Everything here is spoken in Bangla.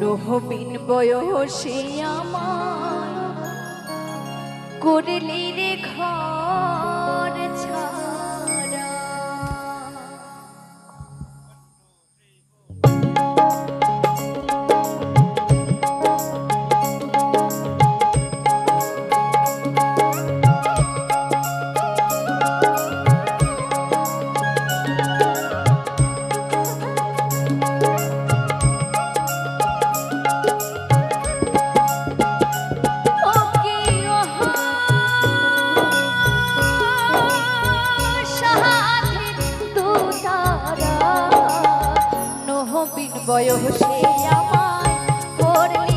নহবিন বয়সে আমার করলি রে ঘর। তারা নহবিন বয়সে আমায়